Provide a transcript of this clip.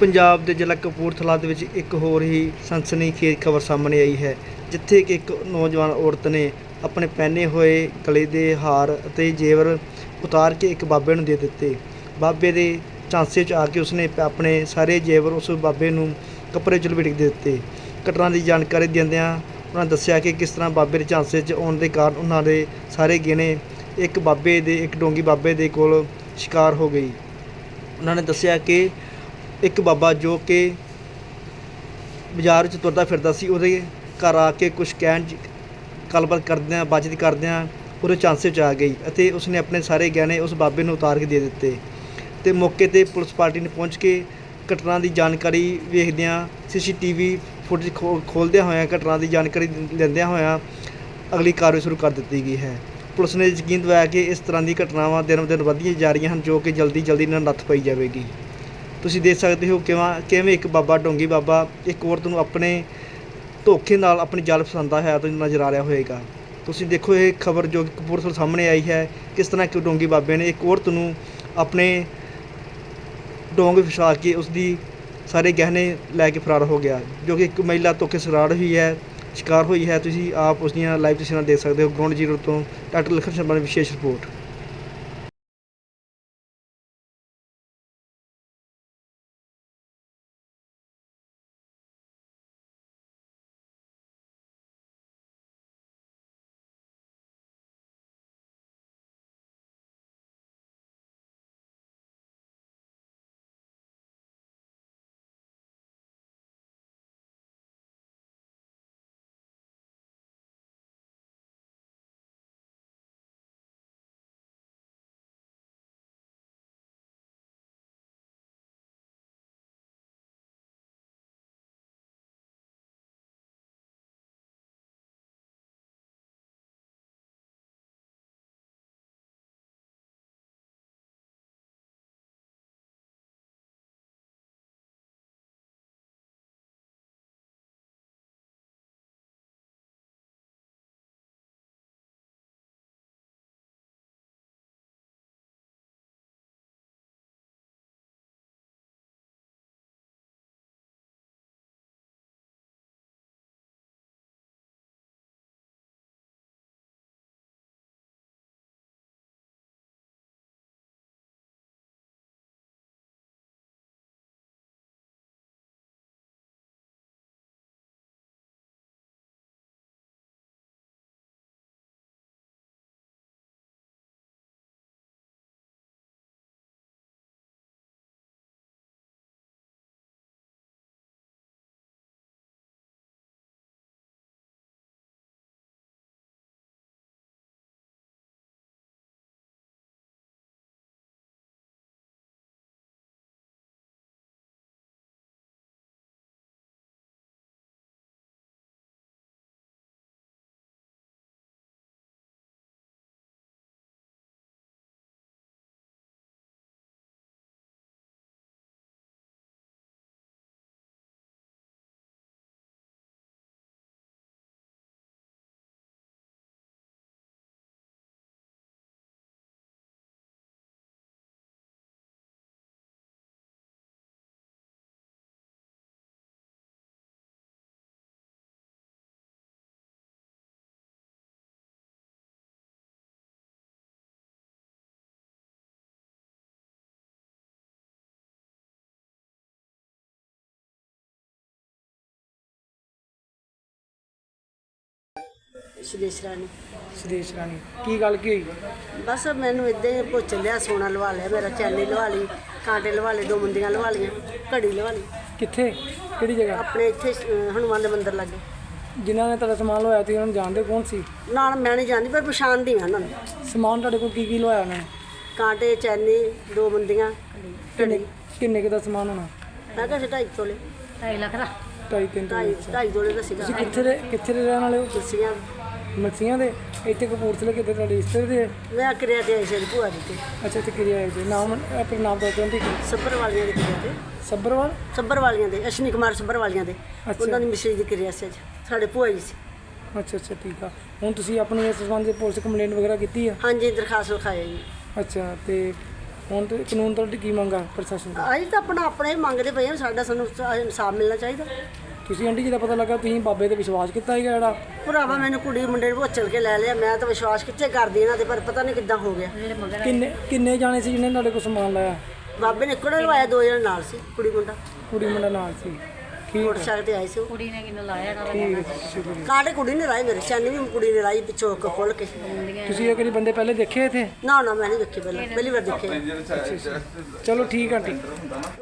ਪੰਜਾਬ ਦੇ ਜ਼ਿਲ੍ਹਾ ਕਪੂਰਥਲਾ ਦੇ ਵਿੱਚ ਇੱਕ ਹੋਰ ਹੀ ਸਨਸਨੀਖੇਜ਼ ਖਬਰ ਸਾਹਮਣੇ ਆਈ ਹੈ, ਜਿੱਥੇ ਕਿ ਇੱਕ ਨੌਜਵਾਨ ਔਰਤ ਨੇ ਆਪਣੇ ਪਹਿਨੇ ਹੋਏ ਗਲੇ ਦੇ ਹਾਰ ਅਤੇ ਜੇਵਰ ਉਤਾਰ ਕੇ ਇੱਕ ਬਾਬੇ ਨੂੰ ਦੇ ਦਿੱਤੇ। ਬਾਬੇ ਦੇ ਝਾਂਸੇ 'ਚ ਆ ਕੇ ਉਸਨੇ ਆਪਣੇ ਸਾਰੇ ਜੇਵਰ ਉਸ ਬਾਬੇ ਨੂੰ ਕੱਪੜੇ 'ਚ ਲਪੇਟ ਕੇ ਦੇ ਦਿੱਤੇ। ਘਟਨਾ ਦੀ ਜਾਣਕਾਰੀ ਦਿੰਦਿਆਂ ਉਹਨਾਂ ਦੱਸਿਆ ਕਿ ਕਿਸ ਤਰ੍ਹਾਂ ਬਾਬੇ ਦੇ ਝਾਂਸੇ 'ਚ ਆਉਣ ਦੇ ਕਾਰਨ ਉਹਨਾਂ ਦੇ ਸਾਰੇ ਗਹਿਣੇ ਇੱਕ ਬਾਬੇ ਦੇ, ਇੱਕ ਡੋਂਗੀ ਬਾਬੇ ਦੇ ਕੋਲ ਸ਼ਿਕਾਰ ਹੋ ਗਈ। ਉਹਨਾਂ ਨੇ ਦੱਸਿਆ ਕਿ ਇੱਕ ਬਾਬਾ ਜੋ ਕਿ ਬਾਜ਼ਾਰ 'ਚ ਤੁਰਦਾ ਫਿਰਦਾ ਸੀ, ਉਹਦੇ ਘਰ ਆ ਕੇ ਕੁਝ ਕਹਿਣ 'ਚ ਗੱਲਬਾਤ ਕਰਦਿਆਂ ਬਾਤਚੀਤ ਕਰਦਿਆਂ ਉਹਦੇ ਚਾਂਸੇ 'ਚ ਆ ਗਈ ਅਤੇ ਉਸਨੇ ਆਪਣੇ ਸਾਰੇ ਗਹਿਣੇ ਉਸ ਬਾਬੇ ਨੂੰ ਉਤਾਰ ਕੇ ਦੇ ਦਿੱਤੇ ਤੇ ਮੌਕੇ ਤੇ ਪੁਲਿਸ ਪਾਰਟੀ ਨੇ ਪਹੁੰਚ ਕੇ ਘਟਨਾ ਦੀ ਜਾਣਕਾਰੀ ਵੇਖਦਿਆਂ ਸੀਸੀਟੀਵੀ ਫੁਟੇਜ ਖੋਲ੍ਹਦਿਆਂ ਹੋਇਆਂ, ਘਟਨਾ ਦੀ ਜਾਣਕਾਰੀ ਲੈਂਦਿਆਂ ਹੋਇਆਂ ਅਗਲੀ ਕਾਰਵਾਈ ਸ਼ੁਰੂ ਕਰ ਦਿੱਤੀ ਗਈ ਹੈ। ਪੁਲਿਸ ਨੇ ਯਕੀਨ ਦਿਵਾਇਆ ਕਿ ਇਸ ਤਰ੍ਹਾਂ ਦੀ ਘਟਨਾਵਾਂ ਦਿਨੋਂ ਦਿਨ ਵਧੀਆਂ ਜਾ ਰਹੀਆਂ ਹਨ, ਜੋ ਕਿ ਜਲਦੀ ਜਲਦੀ ਇਹਨਾਂ ਨੂੰ ਨੱਥ ਪਈ ਜਾਵੇਗੀ। ਤੁਸੀਂ ਦੇਖ ਸਕਦੇ ਹੋ ਕਿਵੇਂ ਕਿਵੇਂ ਇੱਕ ਬਾਬਾ ਡੋਂਗੀ ਬਾਬਾ, ਇੱਕ ਔਰਤ ਨੂੰ ਆਪਣੇ ਧੋਖੇ ਨਾਲ ਆਪਣੀ ਜਾਲ ਫਸਾਉਂਦਾ ਹੈ ਤਾਂ ਨਜ਼ਰ ਆ ਰਿਹਾ ਹੋਵੇਗਾ। ਤੁਸੀਂ ਦੇਖੋ ਇਹ ਖਬਰ ਜੋ ਕਪੂਰਥਲ ਸਾਹਮਣੇ ਆਈ ਹੈ, ਕਿਸ ਤਰ੍ਹਾਂ ਕਿ ਡੋਂਗੀ ਬਾਬੇ ਨੇ ਇੱਕ ਔਰਤ ਨੂੰ ਆਪਣੇ ਡੋਂਗ ਫਸਾ ਕੇ ਉਸ ਦੀ ਸਾਰੇ ਗਹਿਣੇ ਲੈ ਕੇ ਫਰਾਰ ਹੋ ਗਿਆ, ਜੋ ਕਿ ਇੱਕ ਮਹਿਲਾ ਧੋਖੇ ਸਰਾੜ ਹੋਈ ਹੈ, ਸ਼ਿਕਾਰ ਹੋਈ ਹੈ। ਤੁਸੀਂ ਆਪ ਉਸ ਦੀਆਂ ਲਾਈਵ ਤਸਵੀਰਾਂ ਦੇਖ ਸਕਦੇ ਹੋ। ਗਰਾਊਂਡ ਜ਼ੀਰੋ ਤੋਂ ਡਾਕਟਰ ਲਖਨ ਸ਼ਰਮਾ ਦੀ ਵਿਸ਼ੇਸ਼ ਰਿਪੋਰਟ। ਸੁਦੇਸ਼ ਰਾਣੀ। ਸੁਦੇਸ਼ ਰਾਣੀ। ਕੀ ਗੱਲ ਕੀ ਹੋਈ? ਬਸ ਮੈਨੂੰ ਇਦਾਂ ਹੀ ਪੁੱਛ ਲਿਆ ਸੋਨਾ ਲਵਾ ਲਿਆ ਮੇਰਾ ਚੈਨੀ ਲਵਾ ਲਈ ਕਾਂਟੇ ਲਵਾ ਲਏ ਦੋ ਮੁੰਦੀਆਂ ਲਵਾ ਲਈਆਂ ਘੜੀ ਲਵਾ ਲਈ। ਕਿੱਥੇ? ਕਿਹੜੀ ਜਗ੍ਹਾ? ਆਪਣੇ ਇੱਥੇ ਅਹ, ਹਨੂੰਮਾਨ ਦੇ ਮੰਦਿਰ ਲੱਗੇ। ਜਿਨ੍ਹਾਂ ਨੇ ਤੁਹਾਡਾ ਸਮਾਨ ਲਵਾਇਆ ਤੁਸੀਂ ਉਹਨਾਂ ਨੂੰ ਜਾਣਦੇ ਕੌਣ ਸੀ? ਨਾਲ ਮੈਂ ਨਹੀਂ ਜਾਣਦੀ ਪਰ ਪਛਾਣਦੀ ਹਾਂ ਉਹਨਾਂ ਨੂੰ। ਸਮਾਨ ਤੁਹਾਡੇ ਕੋਲ ਕੀ ਕੀ ਲਵਾਇਆ ਉਹਨਾਂ ਨੇ? ਕਾਂਟੇ ਚੈਨੀ ਦੋ ਮੁੰਦੀਆਂ ਕਿੰਨੇ ਕਿੰਨੇ ਕੁ ਦਾ ਸਮਾਨ ਹੋਣਾ? ਮੈਂ ਕਿਹਾ ਸੀ ਢਾਈ ਤੋਲੇ। ਢਾਈ ਲੱਖ ਦਾ। ਢਾਈ ਤਿੰਨ ਢਾਈ ਢਾਈ ਤੋਲੇ ਦਾ ਸੀਗਾ। ਤੁਸੀਂ ਕਿੱਥੇ ਦੇ ਕਿੱਥੇ ਦੇ ਰਹਿਣ ਵਾਲੇ ਹੋ? ਕੁਰਸੀਆਂ ਮੱਸੀਆਂ ਦੇ ਇੱਥੇ ਕਪੂਰਥਲੇ ਕਿਤੇ ਤੁਹਾਡੇ ਰਿਸ਼ਤੇ ਦੇ? ਮੈਂ ਕਿਰਿਆ ਤੇ ਆਈ ਸੀ ਭੂਆ ਦੀ ਤੇ ਅੱਛਾ ਇੱਥੇ ਕਿਰਿਆ ਆਏ ਜੀ ਨਾਮ ਆਪਣੇ ਨਾਮ ਦੱਸ ਦਿਓ ਸੱਬਰ ਵਾਲੀਆਂ ਦੀ ਕਿਰਿਆ ਤੇ। ਸੱਬਰਵਾਲ ਸੱਬਰ ਵਾਲੀਆਂ ਦੇ ਅਸ਼ਨੀ ਕੁਮਾਰ ਸੱਬਰ ਵਾਲੀਆਂ ਦੇ। ਅੱਛਾ। ਉਹਨਾਂ ਦੀ ਮਿਸਰੀ ਦੀ ਕਿਰਿਆ ਸੀ ਅੱਜ। ਸਾਡੇ ਭੂਆ ਜੀ ਸੀ। ਅੱਛਾ ਅੱਛਾ ਠੀਕ ਆ। ਹੁਣ ਤੁਸੀਂ ਆਪਣੀ ਇਸ ਸੰਬੰਧ ਵਿੱਚ ਪੁਲਿਸ ਕੰਪਲੇਂਟ ਵਗੈਰਾ ਕੀਤੀ ਆ? ਹਾਂਜੀ ਦਰਖਾਸਤ ਲਿਖਾਇਆ ਜੀ। ਅੱਛਾ ਤੇ ਹੁਣ ਤੇ ਕਾਨੂੰਨ ਤੁਹਾਡੀ ਕੀ ਮੰਗਾ ਪ੍ਰਸ਼ਾਸਨ ਤੋਂ? ਅਸੀਂ ਤਾਂ ਆਪਣਾ ਆਪਣੇ ਹੀ ਮੰਗਦੇ ਪਏ ਹਾਂ ਸਾਡਾ ਸਾਨੂੰ ਇਨਸਾਫ ਮਿਲਣਾ ਚਾਹੀਦਾ। ਤੁਸੀਂ ਆਂਟੀ ਜੀ ਦਾ ਪਤਾ ਲੱਗਾ ਤੁਸੀਂ ਬਾਬੇ ਤੇ ਵਿਸ਼ਵਾਸ ਕੀਤਾ ਹੈਗਾ ਜਿਹੜਾ? ਭਰਾਵਾ ਮੈਨੂੰ ਕੁੜੀ ਮੁੰਡੇ ਨੂੰ ਭੋਚਲ ਕੇ ਲੈ ਲਿਆ ਮੈਂ ਤਾਂ ਵਿਸ਼ਵਾਸ ਕਿੱਥੇ ਕਰਦੀ ਇਹਨਾਂ ਤੇ ਪਰ ਪਤਾ ਨਹੀਂ ਕਿੱਦਾਂ ਹੋ ਗਿਆ। ਕਿੰਨੇ ਕਿੰਨੇ ਜਾਣੇ ਸੀ ਜਿਹਨੇ ਤੁਹਾਡੇ ਕੋਲ ਸਮਾਨ ਲਾਇਆ? ਬਾਬੇ ਨੇ ਕੋੜੇ ਲਵਾਇਆ ਦੋ ਜਣੇ ਨਾਲ ਸੀ ਕੁੜੀ ਮੁੰਡਾ। ਕੁੜੀ ਮੁੰਡਾ ਨਾਲ ਸੀ। ਠੀਕ ਮੋਟਰਸਾਈਕਲ ਤੇ ਆਏ ਸੀ ਉਹ। ਕੁੜੀ ਨੇ ਕਿਨੂੰ ਲਾਇਆ ਨਾ ਠੀਕ ਹੈ, ਸ਼ੁਕਰੀਆ। ਕਾਂਟੇ ਕੁੜੀ ਨੇ ਲਾਏ ਮੇਰੇ? ਚੈਨੀ ਵੀ ਕੁੜੀ ਨੇ ਲਾਈ ਪਿੱਛੋਂ ਅੱਖ ਖੋਲ ਕੇ। ਤੁਸੀਂ ਇਹ ਕਿਹੜੇ ਬੰਦੇ ਪਹਿਲੇ ਦੇਖੇ ਇੱਥੇ? ਨਾ ਨਾ ਮੈਂ ਨਹੀਂ ਦੇਖੀ ਪਹਿਲਾਂ। ਪਹਿਲੀ ਵਾਰ ਦੇਖੇ ਚਲੋ ਠੀਕ ਆ ਆਂਟੀ।